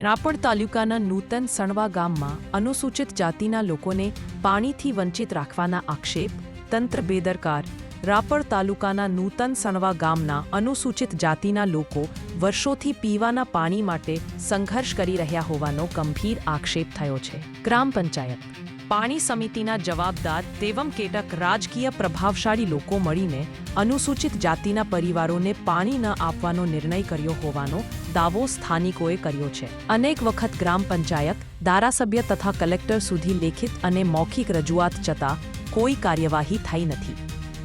રાપર તાલુકાના નૂતન સણવા ગામમાં અનુસૂચિત જાતિના લોકોને પાણીથી વંચિત રાખવાના આક્ષેપ, તંત્ર બેદરકાર. રાપર તાલુકાના નૂતન સણવા ગામના અનુસૂચિત જાતિના લોકો વર્ષોથી પીવાના પાણી માટે સંઘર્ષ કરી રહ્યા હોવાનો ગંભીર આક્ષેપ થયો છે. ગ્રામ પંચાયત પાણી સમિતિના જવાબદાર તેવમ કેટક રાજકીય પ્રભાવશાળી લોકો મળીને અનુસૂચિત જાતિના પરિવારોને પાણી ન આપવાનો નિર્ણય કર્યો હોવાનો દાવો સ્થાનિકોએ કર્યો છે. અનેક વખત ગ્રામ પંચાયત, ધારાસભ્ય તથા કલેક્ટર સુધી લેખિત અને મૌખિક રજૂઆત છતાં કોઈ કાર્યવાહી થઈ નથી.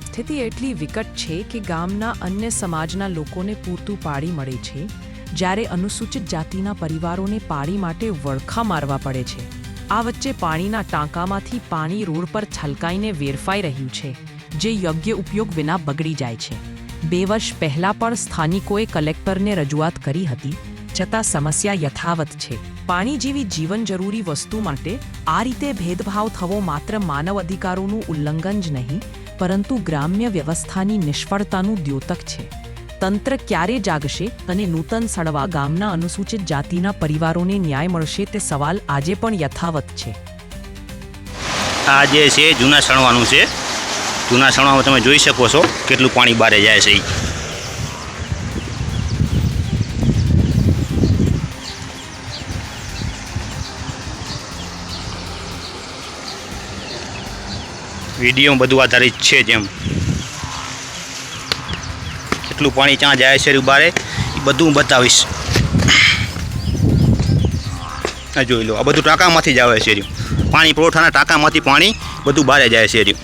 સ્થિતિ એટલી વિકટ છે કે ગામના અન્ય સમાજના લોકોને પૂરતું પાણી મળે છે, જ્યારે અનુસૂચિત જાતિના પરિવારોને પાણી માટે વળખા મારવા પડે છે. આ વચ્ચે પાણીના ટાંકામાંથી પાણી રોડ પર છલકાઈને વેરફાઈ રહ્યું છે, જે યોગ્ય ઉપયોગ વિના બગડી જાય છે. બે વર્ષ પહેલાં પણ સ્થાનિકોએ કલેક્ટરને રજૂઆત કરી હતી, છતાં સમસ્યા યથાવત છે. પાણી જેવી જીવન જરૂરી વસ્તુ માટે આ રીતે ભેદભાવ થવો માત્ર માનવ અધિકારોનું ઉલ્લંઘન જ નહીં, પરંતુ ગ્રામ્ય વ્યવસ્થાની નિષ્ફળતાનું દ્યોતક છે. તંત્ર ક્યારે જાગશે અને નૂતન સડવા ગામના અનુસૂચિત જાતિના પરિવારોને ન્યાય મળશે તે સવાલ આજે પણ યથાવત છે. આ જે છે, જૂના સણવાનું છે. જૂના સણવામાં તમે જોઈ શકો છો કેટલું પાણી બારે જાય છે. વીડિયો બધું આધારિત છે જેમ કેટલું પાણી ક્યાં જાય છે ઉભારે એ બધું હું બતાવીશ. જોઈ લો, આ બધું ટાંકામાંથી જ આવે છે. પાણી પુરવઠાના ટાંકામાંથી પાણી બધું બહાર જાય છે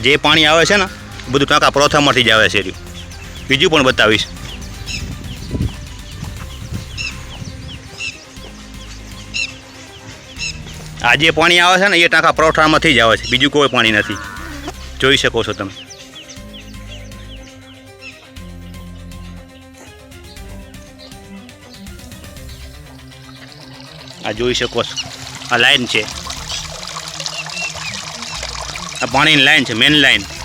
જે પાણી આવે છે ને બધું ટાંકા પુરવઠામાંથી જ આવે છે. બીજું પણ બતાવીશ. આ જે પાણી આવે છે ને, એ ટાંકા પુરવઠામાંથી જ આવે છે. બીજું કોઈ પાણી નથી. જોઈ શકો છો તમે. આ જોઈ શકો છો. આ લાઈન છે. આ પાણીની લાઈન છે મેન લાઈન.